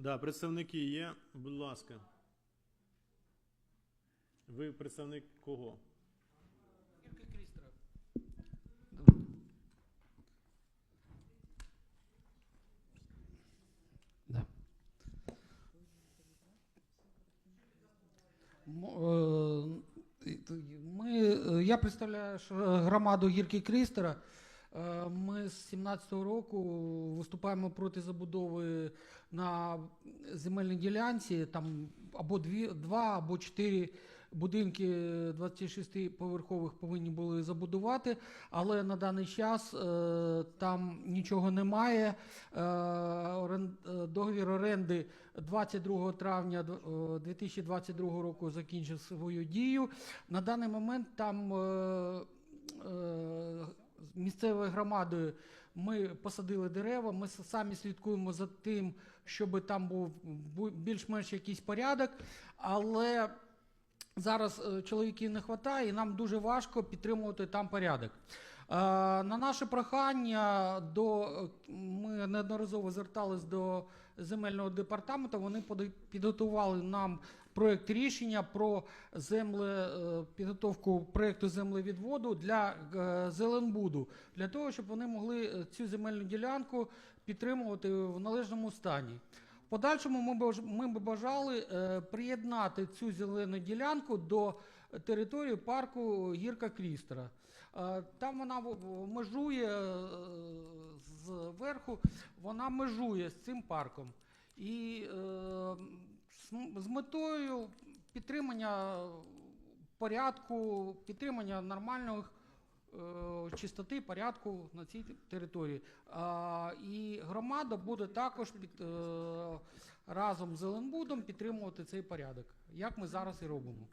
Да, представники є, будь ласка. Ви представник кого? Да. Е, Ми, е, я представляю ш- громаду Гірки Крістера. Е, Ми з 17-го року виступаємо проти забудови на земельній ділянці. Там або дві, два, або чотири будинки 26-поверхових повинні були забудувати, але на даний час е, там нічого немає. Е, договір оренди 22 травня е, 2022 року закінчив свою дію. На даний момент там місцевою громадою ми посадили дерева. Ми самі слідкуємо за тим, щоб там був більш-менш якийсь порядок, але зараз е, чоловіків не вистачає, і нам дуже важко підтримувати там порядок. Е, На наше прохання до ми неодноразово звертались до земельного департаменту. Вони підготували нам проект рішення про земле, е, підготовку проекту землевідводу для е, Зеленбуду, для того, щоб вони могли цю земельну ділянку підтримувати в належному стані. Подальшому ми, б бажали приєднати цю зелену ділянку до території парку Гірка Крістера. Е, Там вона межує е, зверху, вона межує з цим парком. І е, з метою підтримання порядку, підтримання нормальної е, чистоти порядку на цій території. І громада буде також під, разом з Зеленбудом підтримувати цей порядок, як ми зараз і робимо.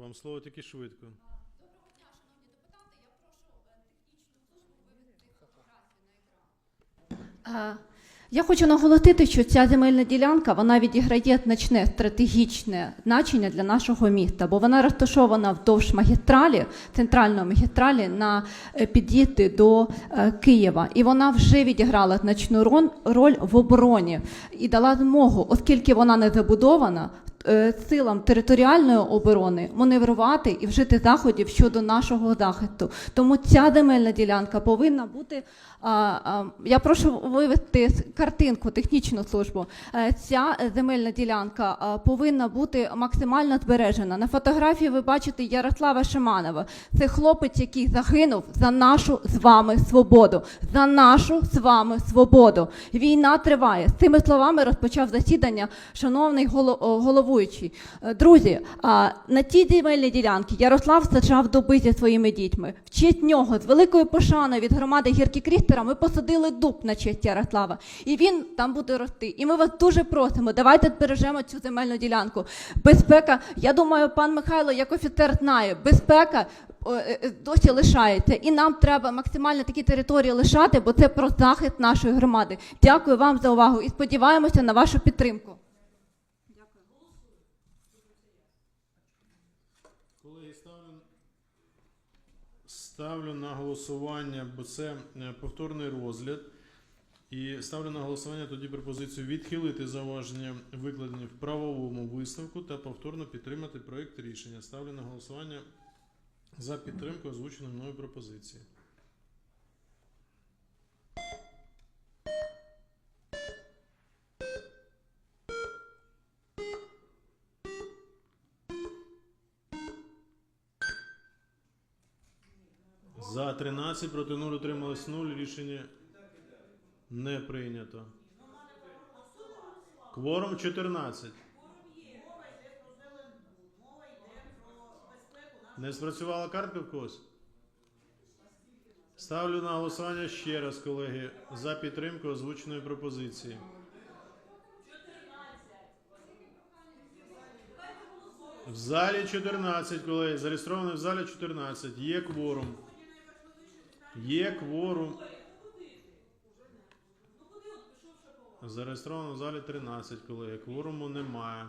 Вам слово тільки швидко. Е, Я хочу наголосити, що ця земельна ділянка вона відіграє значне стратегічне значення для нашого міста, бо вона розташована вдовж магістралі, центральної магістралі на е, під'їзді до е, Києва. І вона вже відіграла значну роль в обороні і дала змогу, оскільки вона не забудована. Е, Силам територіальної оборони маневрувати і вжити заходів щодо нашого захисту. Тому ця земельна ділянка повинна бути. А, а, я прошу вивести картинку, технічну службу. Е, Ця е, земельна ділянка повинна бути максимально збережена. На фотографії ви бачите Ярослава Шиманова. Це хлопець, який загинув за нашу з вами свободу. За нашу з вами свободу. Війна триває. З цими словами розпочав засідання шановний голо- о, головуючий. Е, Друзі, на тій земельній ділянці Ярослав саджав дуби зі своїми дітьми. В честь нього з великою пошаною від громади Гірки Крістера ми посадили дуб на честь Ярослава. І він там буде рости. І ми вас дуже просимо, давайте збережемо цю земельну ділянку. Безпека, я думаю, пан Михайло, як офіцер, знає, безпека. е, е, Досі лишається, і нам треба максимально такі території лишати, бо це про захист нашої громади. Дякую вам за увагу і сподіваємося на вашу підтримку. Колеги, ставлю, ставлю на голосування, бо це е, повторний розгляд. І ставлю на голосування тоді пропозицію відхилити зауваження, викладені в правовому висновку, та повторно підтримати проєкт рішення. Ставлю на голосування за підтримку озвученої мною пропозиції. За 13, проти 0, утрималось 0. Рішення не прийнято. Кворум 14. Не спрацювала картка в когось? Ставлю на голосування ще раз, колеги, за підтримку озвученої пропозиції. В залі 14, колеги. Зареєстровано в залі 14. Є кворум. Є кворум. Зареєстровано в залі 13, колеги. Кворуму немає.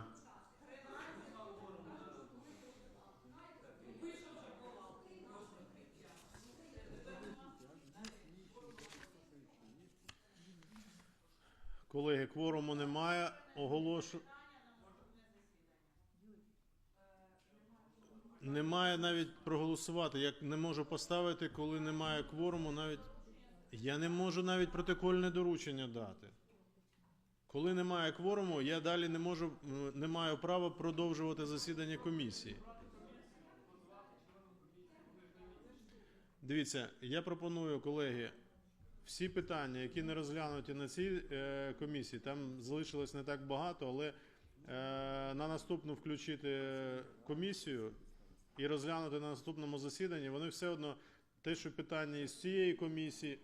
Колеги, кворуму немає. Оголошу. Немає навіть проголосувати. Я не можу поставити, коли немає кворуму, навіть я не можу навіть протокольне доручення дати. Коли немає кворуму, я далі не можу, не маю права продовжувати засідання комісії. Дивіться, я пропоную, колеги, всі питання, які не розглянуті на цій е, комісії, там залишилось не так багато, але е, на наступну включити комісію і розглянути на наступному засіданні, вони все одно те, що питання із цієї комісії,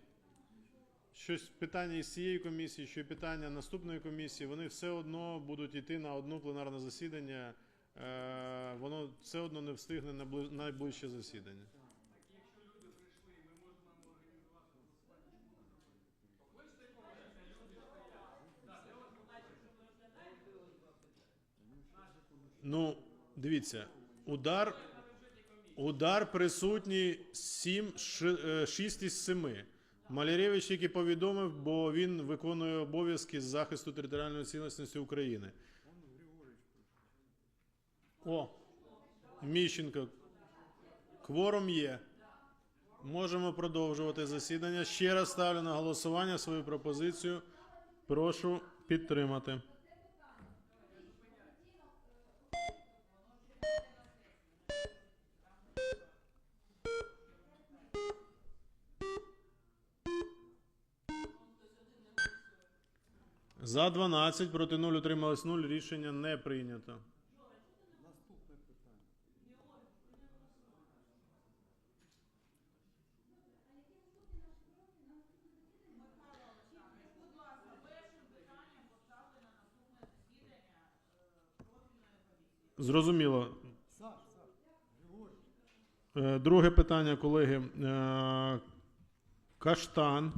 щось питання із цієї комісії, що питання наступної комісії, вони все одно будуть йти на одну пленарне засідання. Е, воно все одно не встигне на бли- найближче засідання. Ну, дивіться, удар, удар присутній 7, 6 із 7. Маляревич тільки повідомив, бо він виконує обов'язки з захисту територіальної цілісності України. О, Міщенко. Кворум є. Можемо продовжувати засідання. Ще раз ставлю на голосування свою пропозицію. Прошу підтримати. За 12, проти 0, утрималось 0. Рішення не прийнято. Наступне питання. Зрозуміло. Е, Друге питання, колеги. Е, Каштан.